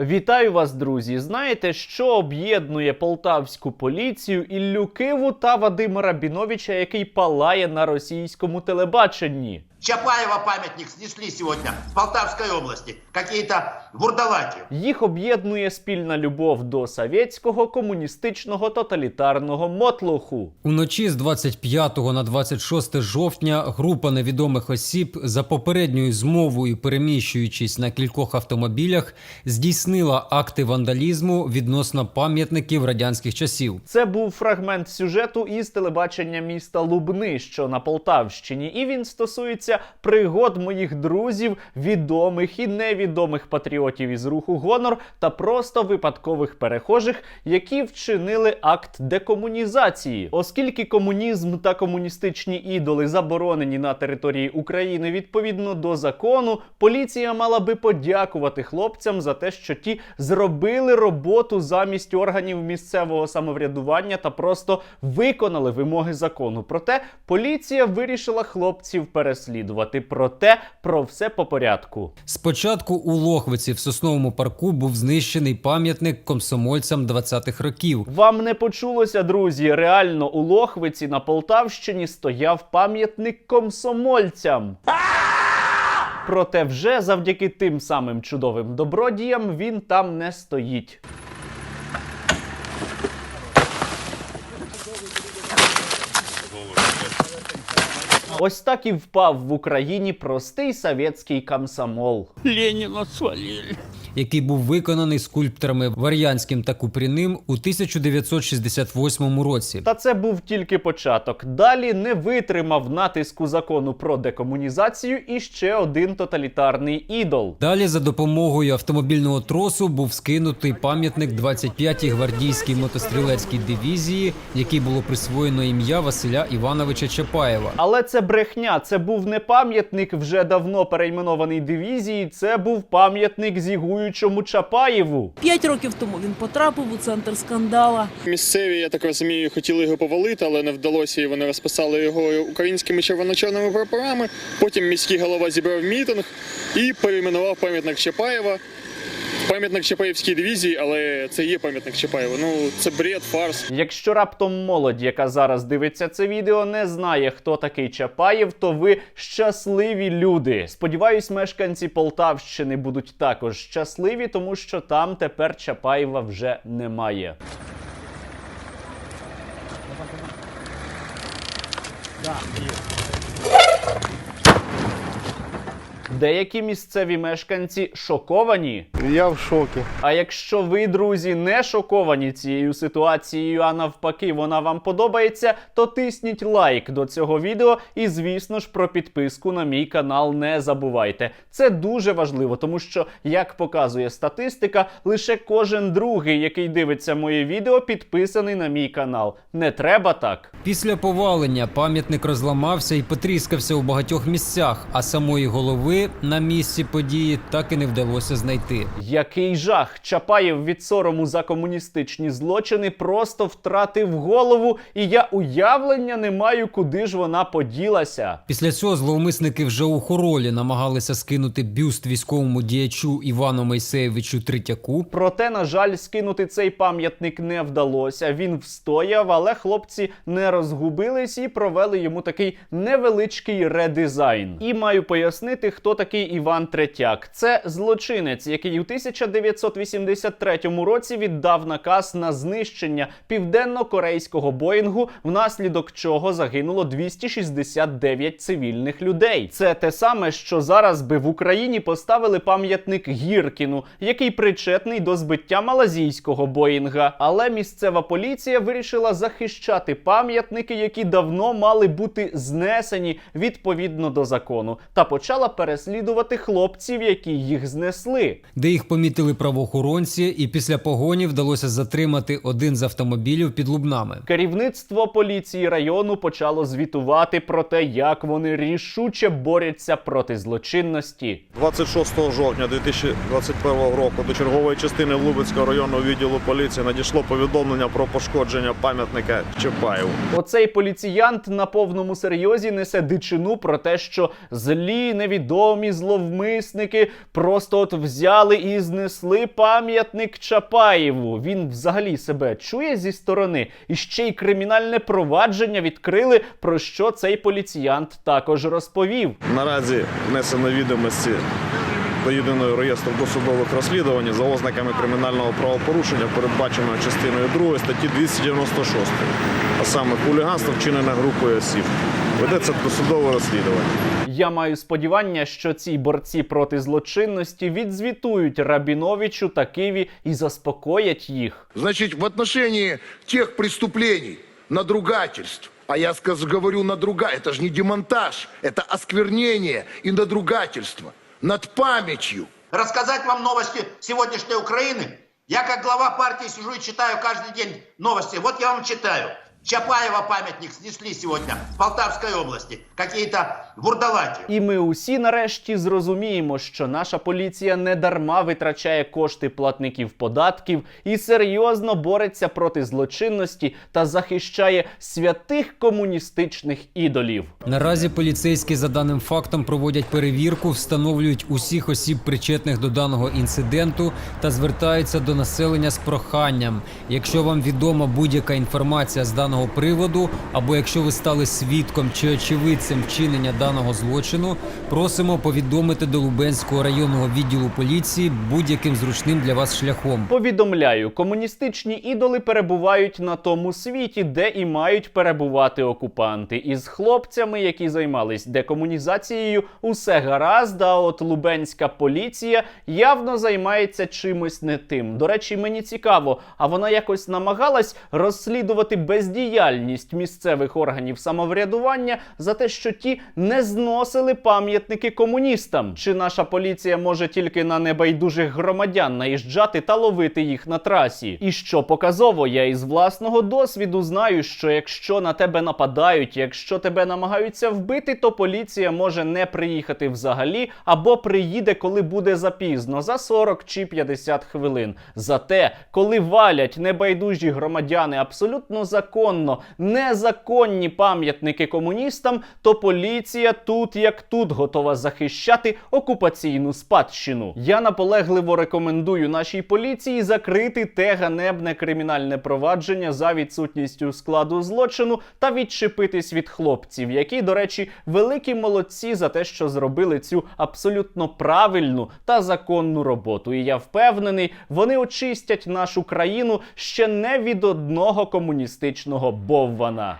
Вітаю вас, друзі! Знаєте, що об'єднує полтавську поліцію Іллю Киву та Вадима Рабіновича, який палає на російському телебаченні? Чапаева памятник снесли сегодня в Полтавской области. Какие-то вурдалаки. Їх об'єднує спільна любов до совєтського комуністичного тоталітарного мотлоху. Уночі з 25 на 26 жовтня група невідомих осіб за попередньою змовою, переміщуючись на кількох автомобілях, здійснила акти вандалізму відносно пам'ятників радянських часів. Це був фрагмент сюжету із телебачення міста Лубни, що на Полтавщині, і він стосується пригод моїх друзів, відомих і невідомих патріотів із руху Гонор та просто випадкових перехожих, які вчинили акт декомунізації. Оскільки комунізм та комуністичні ідоли заборонені на території України відповідно до закону, поліція мала би подякувати хлопцям за те, що ті зробили роботу замість органів місцевого самоврядування та просто виконали вимоги закону. Проте поліція вирішила хлопців переслідувати. Проте про все по порядку. Спочатку у Лохвиці в сосновому парку був знищений пам'ятник комсомольцям 20-х років. Вам не почулося, друзі. Реально у Лохвиці на Полтавщині стояв пам'ятник комсомольцям. Проте вже завдяки тим самим чудовим добродіям він там не стоїть. Ось так і впав в Україні простий совєтський комсомол. Леніна свалили. Який був виконаний скульпторами Вар'янським та Купріним у 1968 році. Та це був тільки початок. Далі не витримав натиску закону про декомунізацію і ще один тоталітарний ідол. Далі за допомогою автомобільного тросу був скинутий пам'ятник 25-й гвардійській мотострілецькій дивізії, який було присвоєно ім'я Василя Івановича Чапаєва. Але це брехня. Це був не пам'ятник вже давно перейменований дивізії. Це був пам'ятник зігуючому Чапаєву. П'ять років тому він потрапив у центр скандала. Місцеві, я так розумію, хотіли його повалити, але не вдалося, і вони розписали його українськими червоно-чорними прапорами. Потім міський голова зібрав мітинг і перейменував пам'ятник Чапаєва. Пам'ятник Чапаєвській дивізії, але це є пам'ятник Чапаєва. Ну це бред, фарс. Якщо раптом молодь, яка зараз дивиться це відео, не знає, хто такий Чапаєв, то ви щасливі люди. Сподіваюсь, мешканці Полтавщини будуть також щасливі, тому що там тепер Чапаєва вже немає. Деякі місцеві мешканці шоковані. Я в шокі. А якщо ви, друзі, не шоковані цією ситуацією, а навпаки, вона вам подобається, то тисніть лайк до цього відео і, звісно ж, про підписку на мій канал не забувайте. Це дуже важливо, тому що, як показує статистика, лише кожен другий, який дивиться моє відео, підписаний на мій канал. Не треба так. Після повалення пам'ятник розламався і потріскався у багатьох місцях, а самої голови на місці події так і не вдалося знайти. Який жах! Чапаєв від сорому за комуністичні злочини просто втратив голову, і я уявлення не маю, куди ж вона поділася. Після цього зловмисники вже у хоролі намагалися скинути бюст військовому діячу Івану Мойсеєвичу Третяку. Проте, на жаль, скинути цей пам'ятник не вдалося. Він встояв, але хлопці не розгубились і провели йому такий невеличкий редизайн. І маю пояснити, хто такий Іван Третяк. Це злочинець, який у 1983 році віддав наказ на знищення південно-корейського боїнгу, внаслідок чого загинуло 269 цивільних людей. Це те саме, що зараз би в Україні поставили пам'ятник Гіркіну, який причетний до збиття малазійського боїнга. Але місцева поліція вирішила захищати пам'ятники, які давно мали бути знесені відповідно до закону, та почала переслідувати хлопців, які їх знесли. де їх помітили правоохоронці, і після погоні вдалося затримати один з автомобілів під Лубнами. Керівництво поліції району почало звітувати про те, як вони рішуче борються проти злочинності. 26 жовтня 2021 року до чергової частини Лубецького районного відділу поліції надійшло повідомлення про пошкодження пам'ятника Чапаєву. Оцей поліціянт на повному серйозі несе дичину про те, що злі невідомі невідомі зловмисники просто от взяли і знесли пам'ятник Чапаєву. Він взагалі себе чує зі сторони, і ще й кримінальне провадження відкрили, про що цей поліціянт також розповів. Наразі внесено відомості до єдиного реєстру досудових розслідувань за ознаками кримінального правопорушення, передбаченого частиною 2 статті 296, а саме хуліганство вчинене групою осіб. Ведеться досудове розслідування. Я маю сподівання, що ці борці проти злочинності відзвітують Рабіновичу та Киві і заспокоять їх. Значит, в отношении тех преступлений, надругательств, а я сказ- говорю надруга, это же не демонтаж, это осквернение и надругательство над памятью. Рассказать вам новости сегодняшней Украины? Я как глава партии сижу и читаю каждый день новости. Вот я вам читаю. Чапаева памятник снесли сегодня в Полтавской области. Какие-то вурдалаки. І ми усі нарешті зрозуміємо, що наша поліція не дарма витрачає кошти платників податків і серйозно бореться проти злочинності та захищає святих комуністичних ідолів. Наразі поліцейські за даним фактом проводять перевірку, встановлюють усіх осіб, причетних до даного інциденту, та звертаються до населення з проханням. Якщо вам відома будь-яка інформація з даного приводу, або якщо ви стали свідком чи очевидцем вчинення даного злочину, просимо повідомити до Лубенського районного відділу поліції будь-яким зручним для вас шляхом. Повідомляю, комуністичні ідоли перебувають на тому світі, де і мають перебувати окупанти. Із хлопцями, які займались декомунізацією, усе гаразд. А от лубенська поліція явно займається чимось не тим. До речі, мені цікаво, а вона якось намагалась розслідувати бездіяльність місцевих органів самоврядування за те, що ті не зносили пам'ятники комуністам. Чи наша поліція може тільки на небайдужих громадян наїжджати та ловити їх на трасі? І що показово, я із власного досвіду знаю, що якщо на тебе нападають, якщо тебе намагаються вбити, то поліція може не приїхати взагалі, або приїде, коли буде запізно, за 40 чи 50 хвилин. Зате, коли валять небайдужі громадяни абсолютно законно незаконні пам'ятники комуністам, то поліція тут як тут готова захищати окупаційну спадщину. Я наполегливо рекомендую нашій поліції закрити те ганебне кримінальне провадження за відсутністю складу злочину та відчепитись від хлопців, які, до речі, великі молодці за те, що зробили цю абсолютно правильну та законну роботу. І я впевнений, вони очистять нашу країну ще не від одного комуністичного боввана.